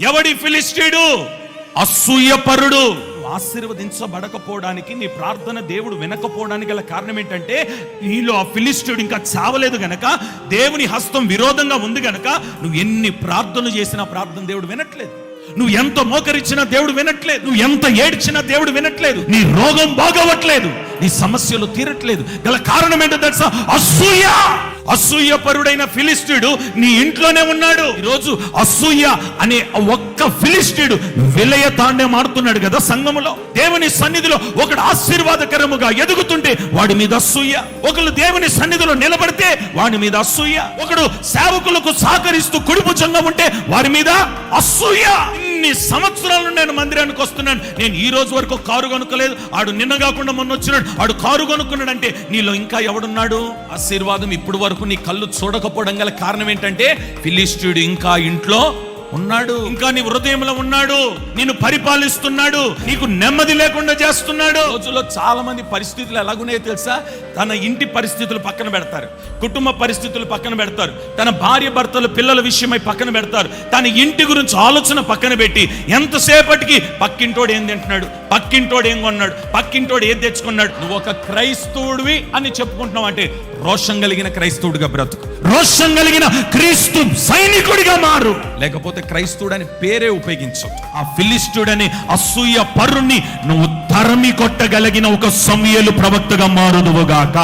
ఎవడి ఫిలిస్టీడు అసూయపరుడు ఆశీర్వదించబడకపోవడానికి నీ ప్రార్థన దేవుడు వినకపోవడానికి గల కారణం ఏంటంటే నీలో ఆ ఫిలిస్టుడు ఇంకా చావలేదు గనక దేవుని హస్తం విరోధంగా ఉంది గనక నువ్వు ఎన్ని ప్రార్థనలు చేసినా ప్రార్థన దేవుడు వినట్లేదు. నువ్వు ఎంత మోకరించినా దేవుడు వినట్లేదు. నువ్వు ఎంత ఏడ్చినా దేవుడు వినట్లేదు. నీ రోగం బాగవట్లేదు నీ సమస్యలు తీరట్లేదు. గల కారణం ఏంటో తెలుసా? అసూయ! అసూయ పరుడైన ఫిలిస్టీయుడు నీ ఇంట్లోనే ఉన్నాడు. ఈరోజు అసూయ అనే ఒక్క ఫిలిస్టీడు విలయ తాండే ఆడుతున్నాడు కదా సంఘములో. దేవుని సన్నిధిలో ఒకడు ఆశీర్వాదకరముగా ఎదుగుతుంటే వాడి మీద అసూయ. ఒకడు దేవుని సన్నిధిలో నిలబడితే వాడి మీద అసూయ. ఒకడు సేవకులకు సహకరిస్తూ కుడిపుజంగా ఉంటే వారి మీద అసూయ. ఇన్ని సంవత్సరాలు నేను మందిరానికి వస్తున్నాను నేను ఈ రోజు వరకు కారు కొనుక్కోలేదు. ఆడు నిన్న కాకుండా మొన్న వచ్చినాడు. ఆడు కారు కొనుక్కున్నాడు అంటే నీలో ఇంకా ఎవడున్నాడు? ఆశీర్వాదం ఇప్పుడు వరకు నీ కళ్ళు చూడకపోవడం గల కారణం ఏంటంటే ఫిలిస్టీయుడు ఇంకా ఇంట్లో ఉన్నాడు. ఇంకా నీ హృదయంలో ఉన్నాడు. నిన్ను పరిపాలిస్తున్నాడు. నీకు నెమ్మది లేకుండా చేస్తున్నాడు. రోజుల్లో చాలా మంది పరిస్థితులు ఎలాగున్నాయో తెలుసా? తన ఇంటి పరిస్థితులు పక్కన పెడతారు. కుటుంబ పరిస్థితులు పక్కన పెడతారు. తన భార్య భర్తలు పిల్లల విషయమై పక్కన పెడతారు. తన ఇంటి గురించి ఆలోచన పక్కన పెట్టి ఎంతసేపటికి పక్కింటోడు ఏం తింటున్నాడు? పక్కింటోడు ఏం కొన్నాడు? పక్కింటోడు ఏం తెచ్చుకున్నాడు? నువ్వు ఒక క్రైస్తవుడివి అని చెప్పుకుంటున్నావు అంటే రోషం కలిగిన క్రైస్తవుడిగా బ్రతుకు. రోషం కలిగిన క్రీస్తు సైనికుడిగా మారు. లేకపోతే క్రైస్తవుడు అని పేరే ఉపయోగించవు ఆ ఫిలిస్టుడని అసూయ పరుణ్ణి నువ్వు తరమి కొట్టగలిగిన ఒక సమయలు ప్రవక్తగా మారుదువుగాక